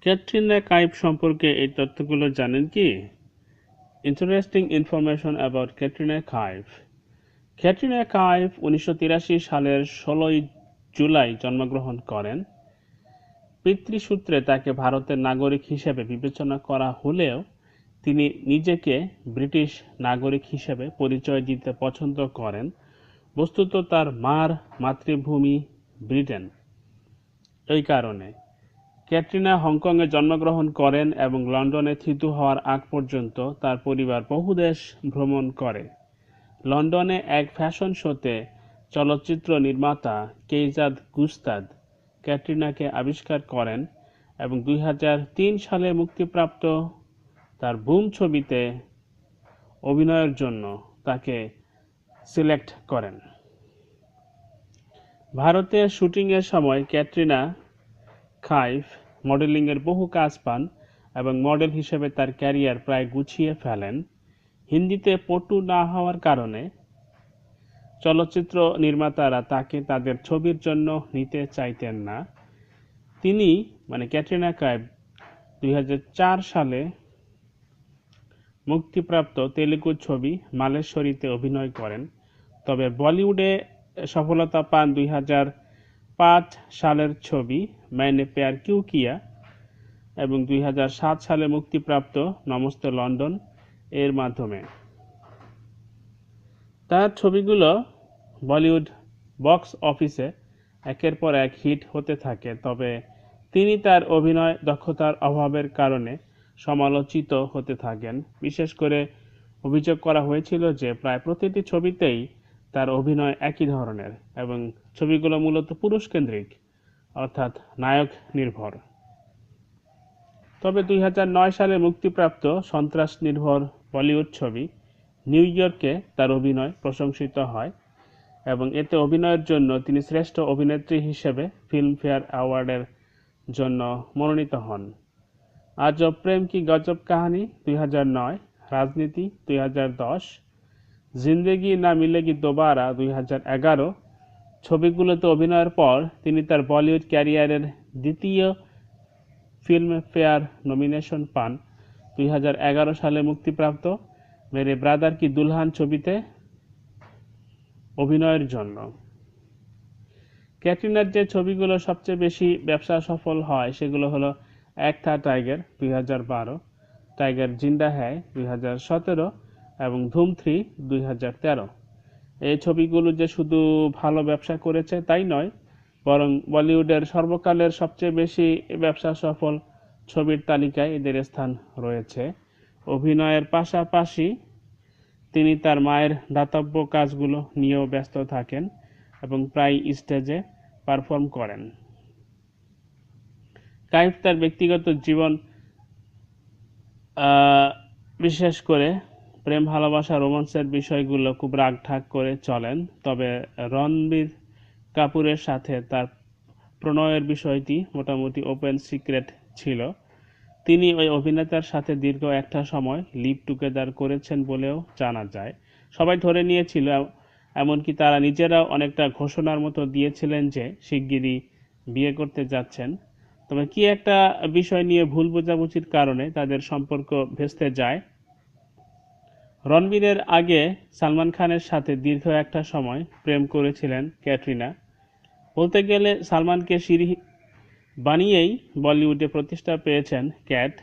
ক্যাটরিনা কাইফ সম্পর্কে এই তথ্যগুলো জানেন কি? Interesting information about Katrina Kaif Katrina Kaif উনিশশো তিরাশি সালের ষোলোই জুলাই জন্মগ্রহণ করেন। পিতৃসূত্রে তাকে ভারতের নাগরিক হিসেবে বিবেচনা করা হলেও তিনি নিজেকে ব্রিটিশ নাগরিক হিসেবে পরিচয় দিতে পছন্দ করেন। বস্তুত তার মার মাতৃভূমি ব্রিটেন। এই কারণে ক্যাটরিনা হংকংয়ে জন্মগ্রহণ করেন এবং লন্ডনে থিতু হওয়ার আগ পর্যন্ত তার পরিবার বহু দেশ ভ্রমণ করে। লন্ডনে এক ফ্যাশন শোতে চলচ্চিত্র নির্মাতা কেইজাদ গুস্তাদ ক্যাটরিনাকে আবিষ্কার করেন এবং দুই হাজার তিন সালে মুক্তিপ্রাপ্ত তার বুম ছবিতে অভিনয়ের জন্য তাকে সিলেক্ট করেন। ভারতে শুটিংয়ের সময় ক্যাটরিনা কাইফ মডেলিংয়ের বহু কাজ পান এবং মডেল হিসেবে তার ক্যারিয়ার প্রায় গুছিয়ে ফেলেন। হিন্দিতে পটু না হওয়ার কারণে চলচ্চিত্র নির্মাতারা তাকে তাদের ছবির জন্য নিতে চাইতেন না। তিনি মানে ক্যাটরিনা কাইফ, দুই সালে মুক্তিপ্রাপ্ত তেলুগু ছবি মালেশ্বরীতে অভিনয় করেন। তবে বলিউডে সফলতা পান দুই হাজার পাঁচ সালের ছবি ম্যানে প্যার কিউ কিয়া এবং দুই হাজার সাত সালে মুক্তিপ্রাপ্ত নমস্তে লন্ডন এর মাধ্যমে। তার ছবিগুলো বলিউড বক্স অফিসে একের পর এক হিট হতে থাকে, তবে তিনি তার অভিনয় দক্ষতার অভাবের কারণে সমালোচিত হতে থাকেন। বিশেষ করে অভিযোগ করা হয়েছিল যে প্রায় প্রতিটি ছবিতেই তার অভিনয় একই ধরনের এবং ছবিগুলো মূলত পুরুষকেন্দ্রিক, অর্থাৎ নায়ক নির্ভর। তবে দুই হাজার নয় সালে মুক্তিপ্রাপ্ত সন্ত্রাস নির্ভর বলিউড ছবি নিউ ইয়র্কে তার অভিনয় প্রশংসিত হয় এবং এতে অভিনয়ের জন্য তিনি শ্রেষ্ঠ অভিনেত্রী হিসেবে ফিল্মফেয়ার অ্যাওয়ার্ডের জন্য মনোনীত হন। আজব প্রেম কি গজব কাহানি? দুই রাজনীতি, দুই জিন্দেগি না মিলেগি দোবারা দুই হাজার এগারো ছবিগুলোতে অভিনয়ের পর তিনি তার বলিউড ক্যারিয়ারের দ্বিতীয় ফিল্মফেয়ার নমিনেশন পান। দুই হাজার এগারো সালে মুক্তিপ্রাপ্ত মেরে ব্রাদার কি দুলহান ছবিতে অভিনয়ের জন্য। ক্যাটরিনার যে ছবিগুলো সবচেয়ে বেশি ব্যবসা সফল হয় সেগুলো হলো এক থা টাইগার দুই হাজার বারো, টাইগার জিন্দা হ্যায় দুই হাজার সতেরো এবং ধুম থ্রি দুই হাজার তেরো। এই ছবিগুলো যে শুধু ভালো ব্যবসা করেছে তাই নয়, বরং বলিউডের সর্বকালের সবচেয়ে বেশি ব্যবসা সফল ছবির তালিকায় এদের স্থান রয়েছে। অভিনয়ের পাশাপাশি তিনি তার মায়ের দাতব্য কাজগুলো নিয়েও ব্যস্ত থাকেন এবং প্রায় স্টেজে পারফর্ম করেন। কাইফ তার ব্যক্তিগত জীবন বিশেষ করে প্রেম, ভালোবাসা রোমান্সের বিষয়গুলো খুব রাগঢাক করে চলেন। তবে রণবীর কাপুরের সাথে তার প্রণয়ের বিষয়টি মোটামুটি ওপেন সিক্রেট ছিল। তিনি ওই অভিনেতার সাথে দীর্ঘ একটা সময় লিভ টুগেদার করেছেন বলেও জানা যায়। সবাই ধরে নিয়েছিল, এমনকি তারা নিজেরাও অনেকটা ঘোষণার মতো দিয়েছিলেন যে শিগগিরই বিয়ে করতে যাচ্ছেন। তবে কি একটা বিষয় নিয়ে ভুল বোঝাবুঝির কারণে তাদের সম্পর্ক ভেস্তে যায় রণবীরের আগে সালমান খানের সাথে দীর্ঘ একটা সময় প্রেম করেছিলেন ক্যাটরিনা। বলতে গেলে সালমানকে সিঁড়ি বানিয়েই বলিউডে প্রতিষ্ঠা পেয়েছেন ক্যাট।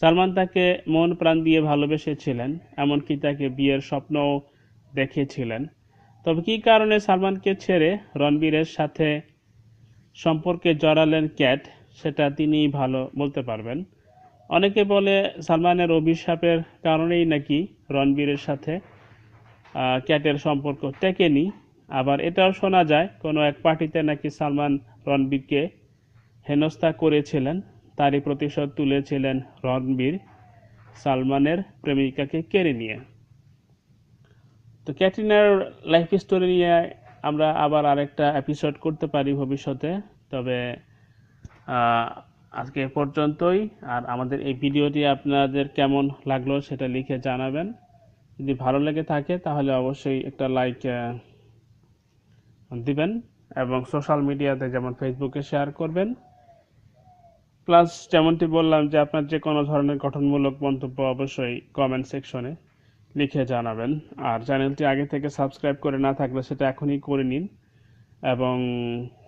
সালমান তাকে মন প্রাণ দিয়ে ভালোবেসেছিলেন, এমনকি তাকে বিয়ের স্বপ্নও দেখিয়েছিলেন তবে কী কারণে সালমানকে ছেড়ে রণবীরের সাথে সম্পর্কে জড়ালেন ক্যাট, সেটা তিনি ভালো বলতে পারবেন। অনেকে বলে সালমানের অভিশাপের কারণেই নাকি রণবীরের সাথে ক্যাটের সম্পর্ক টেকেনি। আবার এটাও শোনা যায়, কোনো এক পার্টিতে নাকি সালমান রণবীরকে হেনস্থা করেছিলেন, তারই প্রতিশোধ তুলেছিলেন রণবীর সালমানের প্রেমিকাকে কেড়ে নিয়ে। তো ক্যাটরিনার লাইফ স্টোরি নিয়ে আমরা আবার আরেকটা এপিসোড করতে পারি ভবিষ্যতে, তবে আজকে এ পর্যন্তই। আর আমাদের এই ভিডিওটি আপনাদের কেমন লাগল সেটা লিখে জানাবেন। যদি ভালো লেগে থাকে তাহলে অবশ্যই একটা লাইক দিবেন এবং সোশ্যাল মিডিয়াতে যেমন ফেসবুকে শেয়ার করবেন। প্লাস যেমনটি বললাম যে আপনার যে কোনো ধরনের গঠনমূলক মন্তব্য অবশ্যই কমেন্ট সেকশনে লিখে জানাবেন। আর চ্যানেলটি আগে থেকে সাবস্ক্রাইব করে না থাকলে সেটা এখনই করে নিন। এবং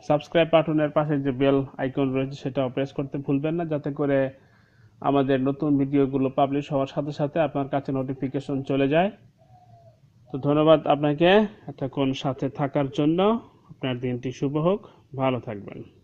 সাবস্ক্রাইব বাটনের পাশে যে বেল আইকন রয়েছে সেটাও প্রেস করতে ভুলবেন না, যাতে করে আমাদের নতুন ভিডিওগুলো পাবলিশ হওয়ার সাথে সাথে আপনার কাছে নোটিফিকেশন চলে যায়। তো ধন্যবাদ আপনাকে। এতক্ষণ সাথে থাকার জন্য আপনার দিনটি শুভ হোক। ভালো থাকবেন।